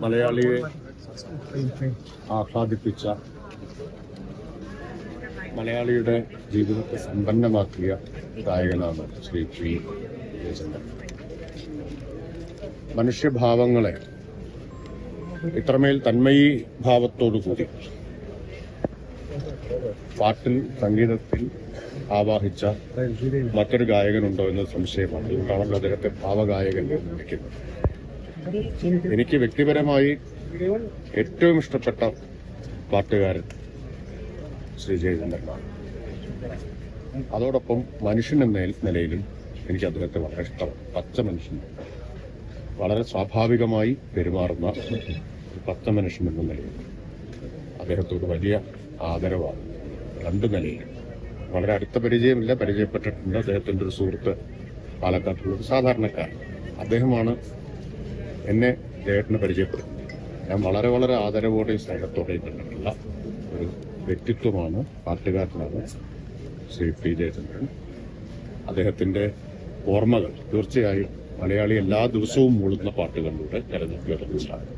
മലയാളിയെ ആഹ്ലാദിപ്പിച്ച മലയാളിയുടെ ജീവിതത്തെ സമ്പന്നമാക്കിയ ഗായകനാണ് ശ്രീ പി ജയചന്ദ്രൻ മനുഷ്യഭാവങ്ങളെ ഇത്രമേൽ തന്മയി ഭാവത്തോടു കൂടി പാട്ടിൽ സംഗീതത്തിൽ ആവാഹിച്ച മറ്റൊരു ഗായകനുണ്ടോ എന്ന സംശയമാണ്. അതുകൊണ്ടാണല്ലോ അദ്ദേഹത്തെ ഭാവഗായകൻ എന്ന് വിളിക്കുന്നത് എനിക്ക് വ്യക്തിപരമായി ഏറ്റവും ഇഷ്ടപ്പെട്ട പാട്ടുകാരൻ ശ്രീ ജയചന്ദ്രനാണ് അതോടൊപ്പം മനുഷ്യൻ എന്ന നിലയിലും എനിക്ക് അദ്ദേഹത്തെ വളരെ ഇഷ്ടമാണ് പച്ച മനുഷ്യൻ. വളരെ സ്വാഭാവികമായി പെരുമാറുന്ന പച്ച മനുഷ്യൻ എന്ന നിലയിൽ അദ്ദേഹത്തോട് വലിയ ആദരവാണ്. രണ്ട് നിലയിൽ വളരെ അടുത്ത പരിചയമില്ല പരിചയപ്പെട്ടിട്ടുണ്ട് അദ്ദേഹത്തിന്റെ ഒരു സുഹൃത്ത് പാലക്കാട്ടുള്ള ഒരു സാധാരണക്കാരൻ. അദ്ദേഹമാണ് എന്നെ ജയേട്ടന് പരിചയപ്പെടും ഞാൻ വളരെ വളരെ ആദരവോടെയും സ്നേഹത്തോടെയും കണ്ടിട്ടുള്ള ഒരു വ്യക്തിത്വമാണ് പാർട്ടിക്കാരനാണ് ശ്രീ പി ജയചന്ദ്രൻ. അദ്ദേഹത്തിന്റെ ഓർമ്മകൾ തീർച്ചയായും മലയാളി എല്ലാ ദിവസവും മൂളുന്ന പാട്ടുകളിലൂടെ തെരഞ്ഞെടുപ്പിലുണ്ടാകും